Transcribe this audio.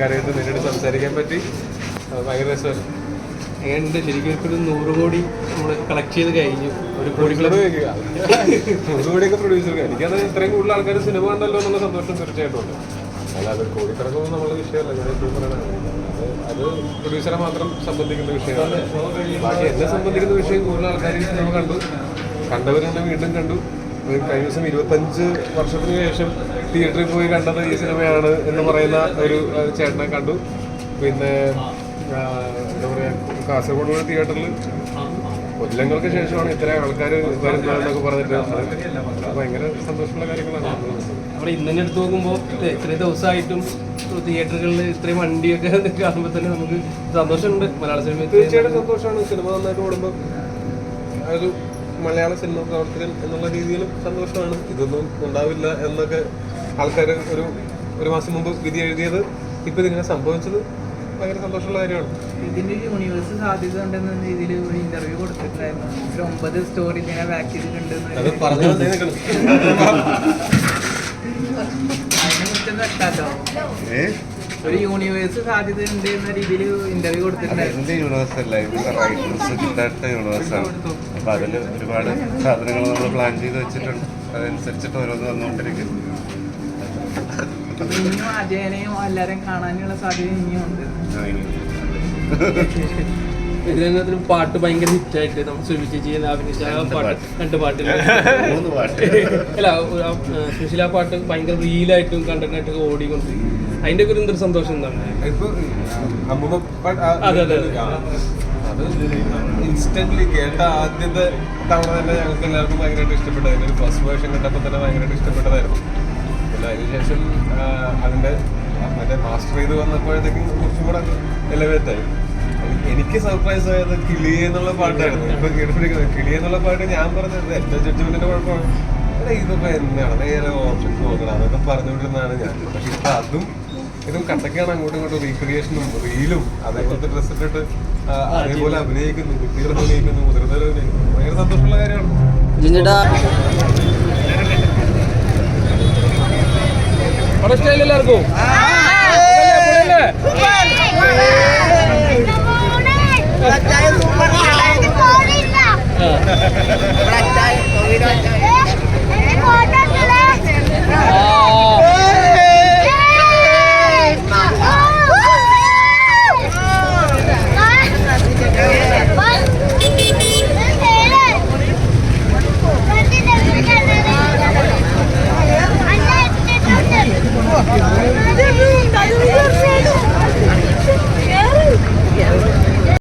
ആൾക്കാരായിട്ട് നേരിട്ട് സംസാരിക്കാൻ പറ്റി. ഭയങ്കര രസമായിരുന്നു എങ്ങനെയുണ്ട് ശരിക്കും ഇപ്പോൾ ഒരു നൂറ് കോടി നമ്മൾ കളക്ട് ചെയ്ത് കഴിഞ്ഞു. ഒരു കോടി നൂറ് കോടിയൊക്കെ പ്രൊഡ്യൂസർ എനിക്കത് ഇത്രയും കൂടുതൽ ആൾക്കാർ സിനിമ കണ്ടല്ലോ എന്നുള്ള സന്തോഷം തീർച്ചയായിട്ടും ഉണ്ട്. അല്ലാതെ കോടി കണക്കൊന്നും നമ്മളെ വിഷയമല്ല. ഞാൻ എപ്പോഴും പറയണതാണ് അത് പ്രൊഡ്യൂസറെ മാത്രം സംബന്ധിക്കുന്ന വിഷയമാണ്. ബാക്കി എന്നെ സംബന്ധിക്കുന്ന വിഷയം കൂടുതൽ ആൾക്കാർ സിനിമ കണ്ടു. കണ്ടവരെല്ലാം വീണ്ടും കണ്ടു. കഴിഞ്ഞ ദിവസം ഇരുപത്തഞ്ച് വർഷത്തിന് ശേഷം തിയേറ്ററിൽ പോയി കണ്ടത് ഈ സിനിമയാണ് എന്ന് പറയുന്ന ഒരു ചേട്ടനെ കണ്ടു. പിന്നെ എന്താ പറയുക കാസർഗോഡ് തിയേറ്ററിൽ കൊല്ലങ്ങൾക്ക് ശേഷമാണ് ഇത്രയും ആൾക്കാർ വരുന്നതെന്നൊക്കെ പറഞ്ഞിട്ട് ഭയങ്കര സന്തോഷമുള്ള കാര്യങ്ങളാണ്. നമ്മൾ ഇന്നെ എടുത്ത് നോക്കുമ്പോൾ ഇത്രയും ദിവസമായിട്ടും തിയേറ്ററുകളിൽ ഇത്രയും വണ്ടിയൊക്കെ കാണുമ്പോൾ തന്നെ നമുക്ക് സന്തോഷമുണ്ട്. മലയാള സിനിമ തീർച്ചയായിട്ടും സന്തോഷമാണ്. സിനിമ നന്നായിട്ട് ഓടുമ്പോൾ ഒരു മലയാള സിനിമ പ്രവർത്തകൻ എന്നുള്ള രീതിയിലും സന്തോഷമാണ്. ഇതൊന്നും ഉണ്ടാവില്ല എന്നൊക്കെ ആൾക്കാർ ഒരു ഒരു മാസം മുമ്പ് വിധി എഴുതിയത് ഇപ്പം ഇതിങ്ങനെ സംഭവിച്ചത് ഭയങ്കര സന്തോഷമുള്ള കാര്യമാണ്. ഇതിന്റെ ഒരു യൂണിവേഴ്സ് സാധ്യത ഉണ്ടെന്ന രീതിയിൽ ഒരു ഇന്റർവ്യൂ കൊടുത്തിട്ടുണ്ടായിരുന്നു. ഒരു ഒമ്പത് സ്റ്റോറി ഇങ്ങനെ ബാക്ക് ചെയ്തിട്ടുണ്ട് അതിനെ കുറിച്ച് വെക്കാട്ടോ ഒരു യൂണിവേഴ്സ് സാധ്യത ഉണ്ട് എന്ന രീതിയിൽ ഇന്റർവ്യൂ കൊടുത്തിട്ടുണ്ടായിരുന്നു യൂണിവേഴ്സ് അല്ല ഇതിന്റെ റൈറ്റേഴ്സ് കിട്ടാത്ത യൂണിവേഴ്സാണ് അപ്പൊ അതിൽ ഒരുപാട് സാധനങ്ങൾ നമ്മൾ പ്ലാൻ ചെയ്ത് വെച്ചിട്ടുണ്ട്. അതനുസരിച്ചിട്ട് ഓരോന്ന് വന്നുകൊണ്ടിരിക്കും അപ്പൊ ഇനിയും അജയനെയും എല്ലാരെയും കാണാനുള്ള സാധ്യത ഇനിയും ഉണ്ട് ഇതിനകത്ത് പാട്ട് ഭയങ്കര ഹിറ്റായിട്ട് നമ്മൾ ചെയ്യുന്ന അഭിനയിച്ച ആ രണ്ട് പാട്ട്. രണ്ട് പാട്ടിൽ മൂന്ന് പാട്ട്. അല്ല സുശീല പാട്ട് ഭയങ്കര റീലായിട്ടും കണ്ടന്റായിട്ടും ഓടിക്കൊണ്ട്. അതിന്റെ ഒക്കെ ഒരു എന്തൊരു സന്തോഷം എന്താണ്? അതെ, അതെ, അതെ. ഇൻസ്റ്റന്റ്ലി കേട്ട ആദ്യത്തെ തവണ തന്നെ ഞങ്ങൾക്ക് എല്ലാവർക്കും ഭയങ്കരമായിട്ട് ഇഷ്ടപ്പെട്ടു അതിന്റെ ഫസ്റ്റ് വേർഷൻ കണ്ടപ്പോൾ തന്നെ ഭയങ്കരമായിട്ട് ഇഷ്ടപ്പെട്ടതായിരുന്നു. പിന്നെ അതിനുശേഷം അതിന്റെ മറ്റേ മാസ്റ്റർ ചെയ്ത് വന്നപ്പോഴത്തേക്കും കുറച്ചും കൂടെ എലവേറ്റ് ആയി. എനിക്ക് സർപ്രൈസ് ആയത് കിളി എന്നുള്ള പാട്ടായിരുന്നു. ഇപ്പൊ കേട്ടിരിക്കുന്നത് കിളി എന്നുള്ള പാട്ട് ഞാൻ പറഞ്ഞത് എന്റെ ജഡ്ജ്മെന്റിന്റെ കുഴപ്പമാണ്. എടാ ഇതൊക്കെ എന്താണ്? നേരെ ഓപ്ഷൻ നോക്കണം. അതൊക്കെ പറഞ്ഞുകൊണ്ടിരുന്നതാണ് ഞാൻ. പക്ഷെ ഇപ്പൊ അതും ഇതും കണ്ടൊക്കെയാണ് അങ്ങോട്ടും ഇങ്ങോട്ടും റീക്രിയേഷനും റീലും അതേപോലത്തെ ഡ്രസ് ഇട്ടിട്ട് അതേപോലെ അഭിനയിക്കുന്നു കുട്ടികൾ അഭിനയിക്കുന്നു മുതിർന്നവർ അഭിനയിക്കുന്നു. ഭയങ്കര സന്തോഷമുള്ള കാര്യമാണ്. ಫಾರೆಸ್ಟ್ ಎಲ್ಲರಿಗೂ